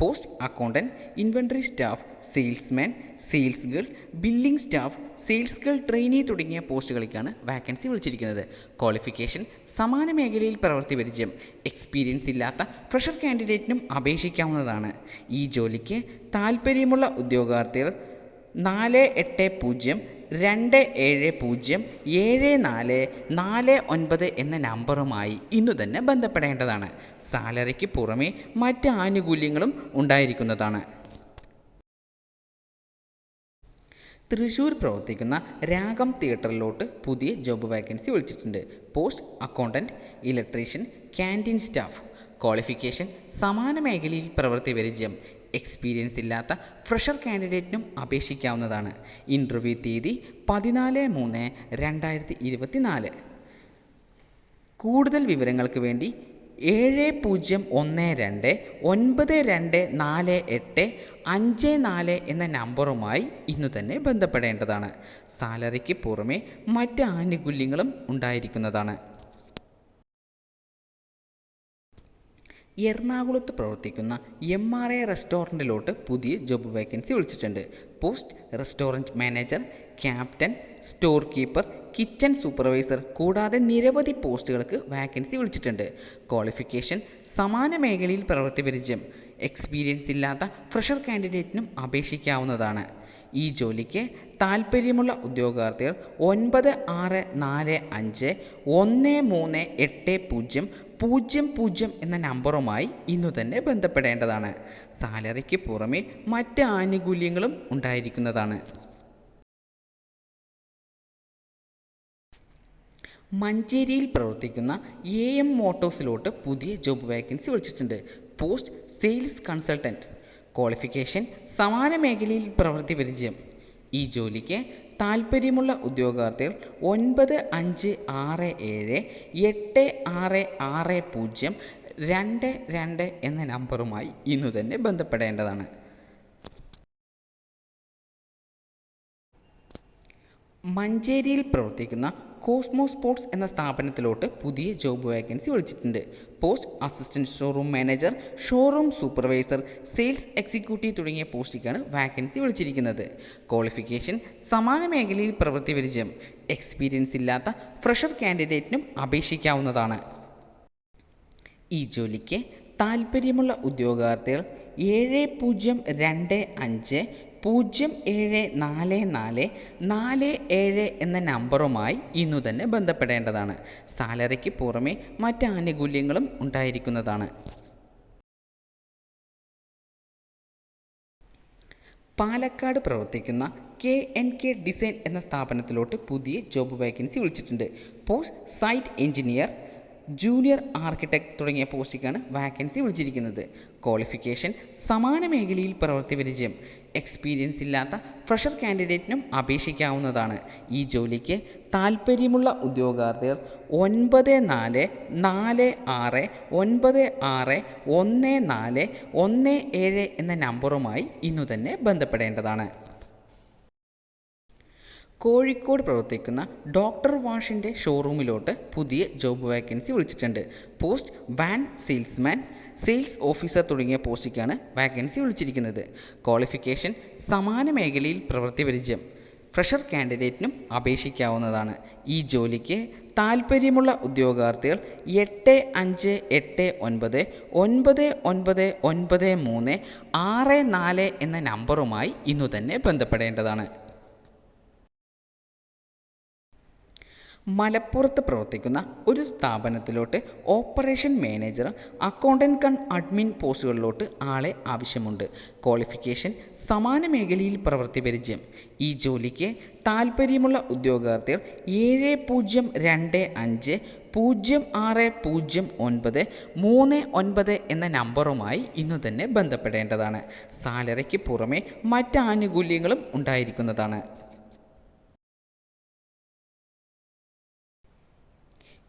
post accountant inventory staff salesman sales girl billing staff sales girl trainee തുടങ്ങിയ പോസ്റ്റുകളിലേക്കാണ് vacancy വിളിച്ചിരിക്കുന്നത്. Qualification സമാന മേഖലയിൽ പ്രവൃത്തി പരിചയം. എക്സ്പീരിയൻസ് ഇല്ലാത്ത ഫ്രഷർ കാൻഡിഡേറ്റിനും അപേക്ഷിക്കാവുന്നതാണ്. ഈ ജോലിക്ക് താൽപ്പര്യമുള്ള ഉദ്യോഗാർത്ഥികൾ നാല് എട്ട് പൂജ്യം രണ്ട് ഏഴ് പൂജ്യം ഏഴ് നാല് നാല് ഒൻപത് എന്ന നമ്പറുമായി ഇന്നു തന്നെ ബന്ധപ്പെടേണ്ടതാണ്. സാലറിക്ക് പുറമെ മറ്റ് ആനുകൂല്യങ്ങളും ഉണ്ടായിരിക്കുന്നതാണ്. തൃശ്ശൂർ പ്രവർത്തിക്കുന്ന രാഗം തിയേറ്ററിലോട്ട് പുതിയ ജോബ് വാക്കൻസി വിളിച്ചിട്ടുണ്ട്. Post accountant electrician canteen staff qualification സമാന മേഖലയിൽ പ്രവൃത്തി പരിചയം എക്സ്പീരിയൻസ് ഇല്ലാത്ത ഫ്രഷർ കാൻഡിഡേറ്റിനും അപേക്ഷിക്കാവുന്നതാണ്. ഇന്റർവ്യൂ തീയതി പതിനാല് മൂന്ന് രണ്ടായിരത്തി ഇരുപത്തി നാല് കൂടുതൽ വിവരങ്ങൾക്ക് വേണ്ടി ഏഴ് പൂജ്യം ഒന്ന് രണ്ട് ഒൻപത് രണ്ട് നാല് എട്ട് അഞ്ച് നാല് എന്ന നമ്പറുമായി ഇന്ന് തന്നെ ബന്ധപ്പെടേണ്ടതാണ്. സാലറിക്ക് പുറമെ മറ്റ് ആനുകൂല്യങ്ങളും ഉണ്ടായിരിക്കുന്നതാണ്. എറണാകുളത്ത് പ്രവർത്തിക്കുന്ന എം ആർ എ റെസ്റ്റോറന്റിലോട്ട് പുതിയ ജോബ് വേക്കൻസി വിളിച്ചിട്ടുണ്ട്. Post restaurant manager captain store keeper kitchen supervisor കൂടാതെ നിരവധി പോസ്റ്റുകൾക്ക് വാക്കൻസി വിളിച്ചിട്ടുണ്ട്. ക്വാളിഫിക്കേഷൻ സമാന മേഖലയിൽ പ്രവൃത്തി പരിചയം എക്സ്പീരിയൻസ് ഇല്ലാത്ത ഫ്രഷർ കാൻഡിഡേറ്റിനും അപേക്ഷിക്കാവുന്നതാണ്. ഈ ജോലിക്ക് താൽപ്പര്യമുള്ള ഉദ്യോഗാർത്ഥികൾ ഒൻപത് ആറ് നാല് അഞ്ച് ഒന്ന് മൂന്ന് എട്ട് പൂജ്യം പൂജ്യം പൂജ്യം എന്ന നമ്പറുമായി ഇന്നു തന്നെ ബന്ധപ്പെടേണ്ടതാണ്. സാലറിക്ക് പുറമെ മറ്റ് ആനുകൂല്യങ്ങളും ഉണ്ടായിരിക്കുന്നതാണ്. മഞ്ചേരിയിൽ പ്രവർത്തിക്കുന്ന എ എം മോട്ടോഴ്സിലോട്ട് പുതിയ ജോബ് വേക്കൻസി വിളിച്ചിട്ടുണ്ട്. പോസ്റ്റ് സെയിൽസ് കൺസൾട്ടന്റ് ക്വാളിഫിക്കേഷൻ സമാന മേഖലയിൽ പ്രവൃത്തി പരിചയം. ഈ ജോലിക്ക് താൽപ്പര്യമുള്ള ഉദ്യോഗാർത്ഥികൾ ഒൻപത് അഞ്ച് ആറ് ഏഴ് എട്ട് ആറ് ആറ് പൂജ്യം രണ്ട് രണ്ട് എന്ന നമ്പറുമായി ഇന്നു തന്നെ ബന്ധപ്പെടേണ്ടതാണ്. മഞ്ചേരിയിൽ പ്രവർത്തിക്കുന്ന കോസ്മോ സ്പോർട്സ് എന്ന സ്ഥാപനത്തിലോട്ട് പുതിയ ജോബ് വേക്കൻസി വിളിച്ചിട്ടുണ്ട്. Post assistant showroom manager showroom supervisor sales executive തുടങ്ങിയ പോസ്റ്റിലേക്കാണ് വാക്കൻസി വിളിച്ചിരിക്കുന്നത്. ക്വാളിഫിക്കേഷൻ സമാന മേഖലയിൽ പ്രവൃത്തി പരിചയം എക്സ്പീരിയൻസ് ഇല്ലാത്ത ഫ്രഷർ കാൻഡിഡേറ്റിനും അപേക്ഷിക്കാവുന്നതാണ്. ഈ ജോലിക്ക് താൽപ്പര്യമുള്ള ഉദ്യോഗാർത്ഥികൾ ഏഴ് പൂജ്യം രണ്ട് അഞ്ച് പൂജ്യം ഏഴ് നാല് നാല് നാല് ഏഴ് എന്ന നമ്പറുമായി ഇന്നു തന്നെ ബന്ധപ്പെടേണ്ടതാണ്. സാലറിക്ക് പുറമെ മറ്റ് ആനുകൂല്യങ്ങളും ഉണ്ടായിരിക്കുന്നതാണ്. പാലക്കാട് പ്രവർത്തിക്കുന്ന കെ എൻ കെ ഡിസൈൻ എന്ന സ്ഥാപനത്തിലോട്ട് പുതിയ ജോബ് വേക്കൻസി വിളിച്ചിട്ടുണ്ട്. Post site engineer junior architect തുടങ്ങിയ പോസ്റ്റിക്കാണ് വാക്കൻസി വിളിച്ചിരിക്കുന്നത്. ക്വാളിഫിക്കേഷൻ സമാന മേഖലയിൽ പ്രവൃത്തി പരിചയം. എക്സ്പീരിയൻസ് ഇല്ലാത്ത ഫ്രഷർ കാൻഡിഡേറ്റിനും അപേക്ഷിക്കാവുന്നതാണ്. ഈ ജോലിക്ക് താൽപ്പര്യമുള്ള ഉദ്യോഗാർത്ഥികൾ ഒൻപത് നാല് നാല് ആറ് ഒൻപത് ആറ് ഒന്ന് നാല് ഒന്ന് ഏഴ് എന്ന നമ്പറുമായി ഇന്നു തന്നെ ബന്ധപ്പെടേണ്ടതാണ്. കോഴിക്കോട് പ്രവർത്തിക്കുന്ന ഡോക്ടർ വാഷിന്റെ ഷോറൂമിലോട്ട് പുതിയ ജോബ് വാക്കൻസി വിളിച്ചിട്ടുണ്ട്. Post van salesman sales officer തുടങ്ങിയ പോസ്റ്റിക്കാണ് വാക്കൻസി വിളിച്ചിരിക്കുന്നത്. ക്വാളിഫിക്കേഷൻ സമാന മേഖലയിൽ പ്രവൃത്തി പരിചയം ഫ്രഷർ കാൻഡിഡേറ്റിനും അപേക്ഷിക്കാവുന്നതാണ്. ഈ ജോലിക്ക് താൽപ്പര്യമുള്ള ഉദ്യോഗാർത്ഥികൾ എട്ട് അഞ്ച് എട്ട് ഒൻപത് ഒൻപത് ഒൻപത് ഒൻപത് മൂന്ന് ആറ് നാല് എന്ന നമ്പറുമായി ഇന്നു തന്നെ ബന്ധപ്പെടേണ്ടതാണ്. മലപ്പുറത്ത് പ്രവർത്തിക്കുന്ന ഒരു സ്ഥാപനത്തിലോട്ട് ഓപ്പറേഷൻ മാനേജർ അക്കൗണ്ടന്റ് കൺ അഡ്മിൻ പോസ്റ്റുകളിലോട്ട് ആളെ ആവശ്യമുണ്ട്. ക്വാളിഫിക്കേഷൻ സമാന മേഖലയിൽ പ്രവൃത്തി പരിചയം. ഈ ജോലിക്ക് താൽപ്പര്യമുള്ള ഉദ്യോഗാർത്ഥികൾ ഏഴ് പൂജ്യം രണ്ട് അഞ്ച് പൂജ്യം ആറ് പൂജ്യം ഒൻപത് മൂന്ന് ഒൻപത് എന്ന നമ്പറുമായി ഇന്ന് തന്നെ ബന്ധപ്പെടേണ്ടതാണ്. സാലറിക്ക് പുറമെ മറ്റ് ആനുകൂല്യങ്ങളും ഉണ്ടായിരിക്കുന്നതാണ്.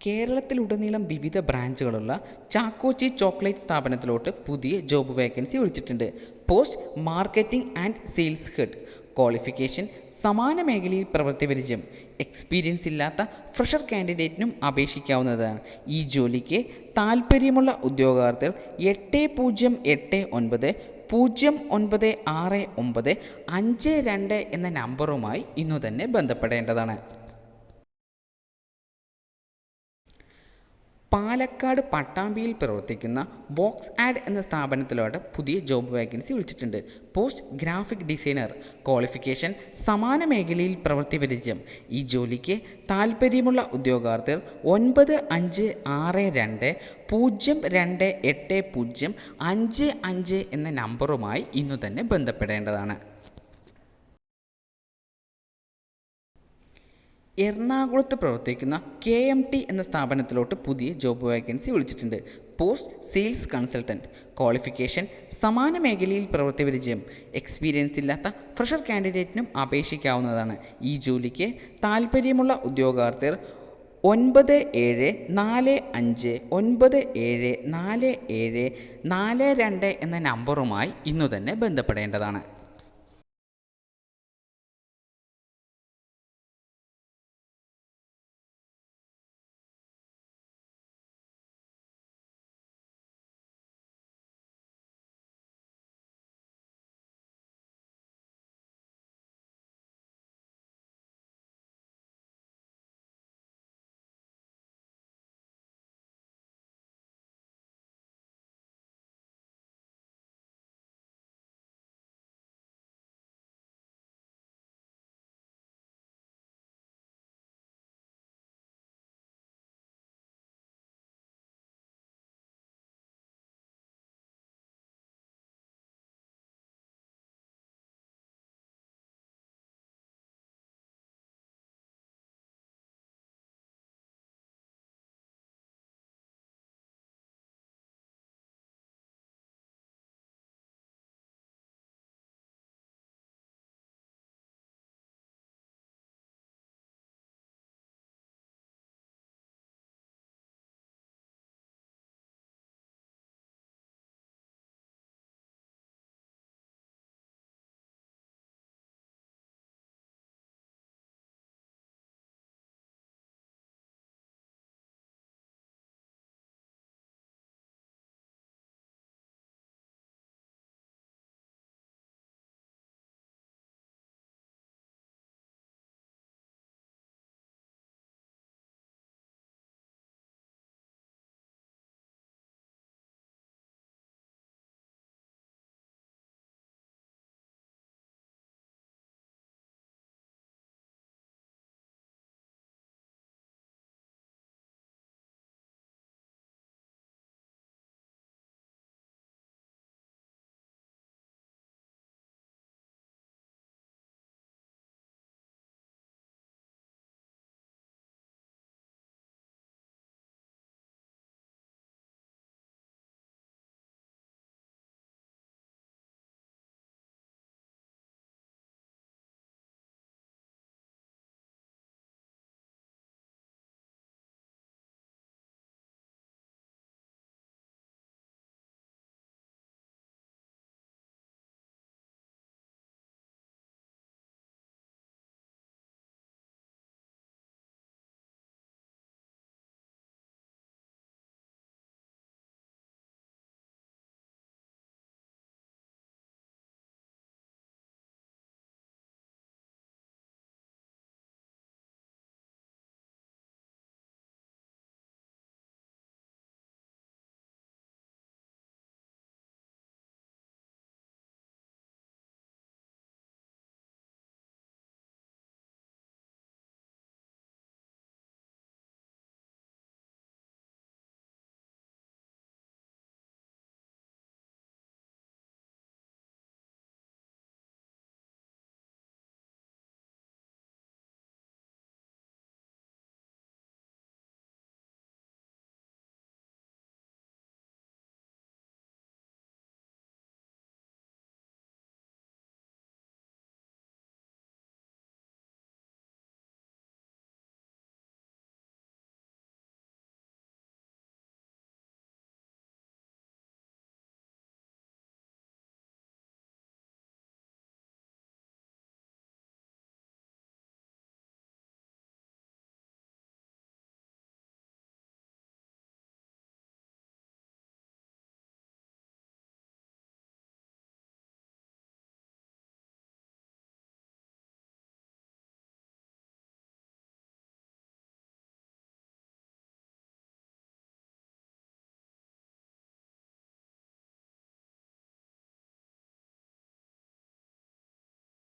കേരളത്തിലുടനീളം വിവിധ ബ്രാഞ്ചുകളുള്ള ചാക്കോച്ചി ചോക്ലേറ്റ് സ്ഥാപനത്തിലോട്ട് പുതിയ ജോബ് വേക്കൻസി ഒഴിച്ചിട്ടുണ്ട് post marketing and sales head. Qualification സമാന മേഖലയിൽ പ്രവൃത്തി പരിചയം. എക്സ്പീരിയൻസ് ഇല്ലാത്ത ഫ്രഷർ കാൻഡിഡേറ്റിനും അപേക്ഷിക്കാവുന്നതാണ്. ഈ ജോലിക്ക് താൽപ്പര്യമുള്ള ഉദ്യോഗാർത്ഥികൾ എട്ട് പൂജ്യം എട്ട് ഒൻപത് പൂജ്യം ഒൻപത് ആറ് ഒമ്പത് അഞ്ച് രണ്ട് എന്ന നമ്പറുമായി ഇന്നു തന്നെ ബന്ധപ്പെടേണ്ടതാണ്. പാലക്കാട് പട്ടാമ്പിയിൽ പ്രവർത്തിക്കുന്ന വോക്സ് ആഡ് എന്ന സ്ഥാപനത്തിലോട്ട് പുതിയ ജോബ് വേക്കൻസി വിളിച്ചിട്ടുണ്ട്. Post graphic designer. ക്വാളിഫിക്കേഷൻ സമാന മേഖലയിൽ പ്രവൃത്തി പരിചയം. ഈ ജോലിക്ക് താൽപ്പര്യമുള്ള ഉദ്യോഗാർത്ഥികൾ ഒൻപത് അഞ്ച് ആറ് രണ്ട് പൂജ്യം രണ്ട് എട്ട് പൂജ്യം അഞ്ച് അഞ്ച് എന്ന നമ്പറുമായി ഇന്നു തന്നെ ബന്ധപ്പെടേണ്ടതാണ്. എറണാകുളത്ത് പ്രവർത്തിക്കുന്ന കെ എം ടി എന്ന സ്ഥാപനത്തിലോട്ട് പുതിയ ജോബ് വേക്കൻസി വിളിച്ചിട്ടുണ്ട്. പോസ്റ്റ് സെയിൽസ് കൺസൾട്ടന്റ് ക്വാളിഫിക്കേഷൻ സമാന മേഖലയിൽ പ്രവൃത്തി പരിചയം. എക്സ്പീരിയൻസ് ഇല്ലാത്ത ഫ്രഷർ കാൻഡിഡേറ്റിനും അപേക്ഷിക്കാവുന്നതാണ്. ഈ ജോലിക്ക് താൽപ്പര്യമുള്ള ഉദ്യോഗാർത്ഥികൾ ഒൻപത് ഏഴ് നാല് അഞ്ച് ഒൻപത് ഏഴ് നാല് ഏഴ് നാല് രണ്ട് എന്ന നമ്പറുമായി ഇന്നു തന്നെ ബന്ധപ്പെടേണ്ടതാണ്.